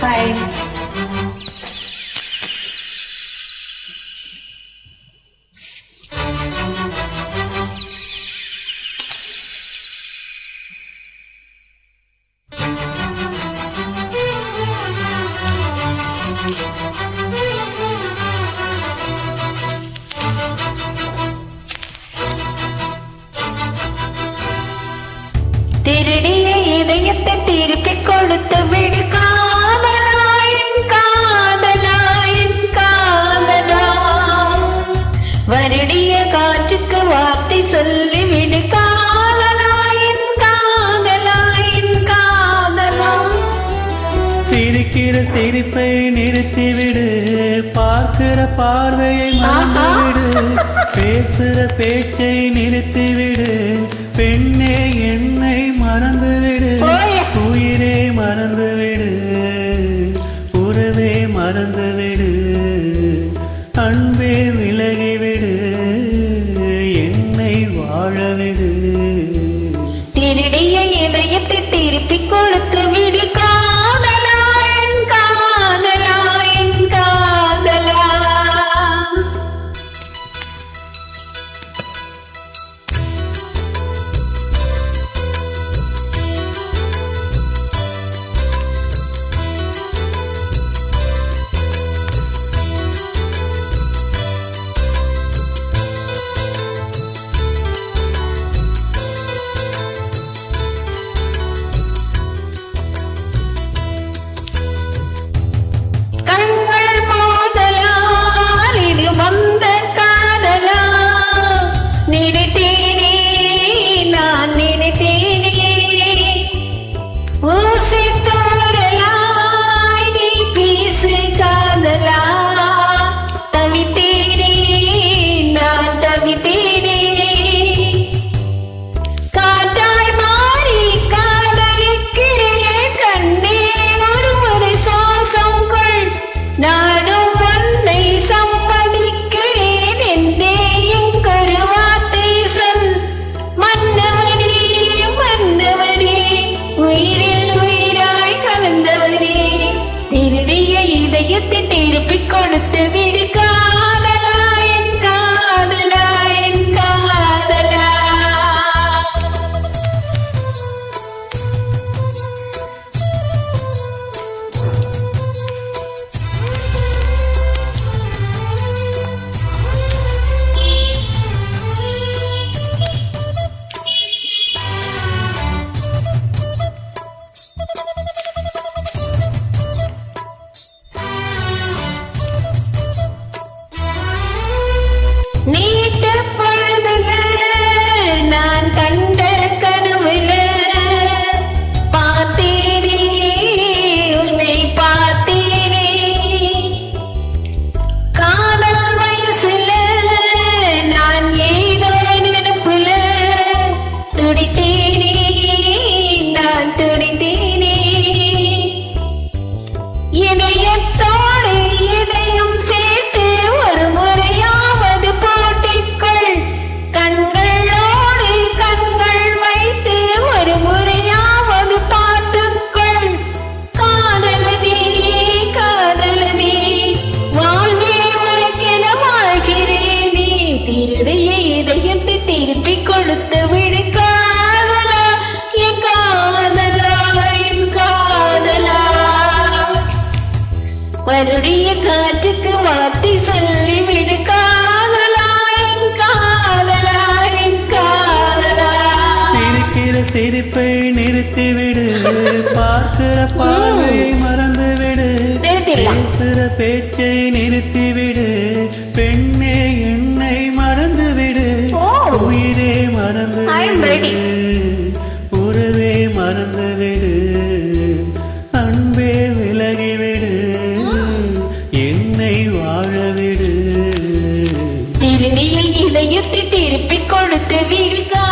பாய் திருடிய இதயத்தை வருடிய காற்றுக்கு வார்த்தை சொல்லி விடு காதலாயின் காதலாயின் காதலா சிரிக்கிற சிரிப்பை நிறுத்திவிடு. பார்க்கிற பார்வையை மறந்துவிடு. பேசுற பேச்சை நிறுத்திவிடு. பெண்ணே என்னை நானும் உன்னை சம்மதிக்கிறேன் என்றே எங்கொரு வார்த்தை சொல். மன்னவனே மன்னவனே உயிரில் உயிராய் கலந்தவனே. திருடிய இதயத்தை திருப்பிக் கொடுத்து இதயத்தோடு வருடைய காற்றுக்கு வார்த்தை சொல்லி விடு காதலா என் காதலா என் காதலா சிரிக்கிற சிரிப்பை நிறுத்திவிடு. பார்க்கிற பார்வையை மறந்துவிடு. நிறுத்திடலாம். பேசுற பேச்சை நிறுத்திவிடு. பெண்ணே என்னை மறந்துவிடு. ஓ. உயிரே மறந்து ready. இதயத்தை திருப்பிக் கொடுத்து விடுதான்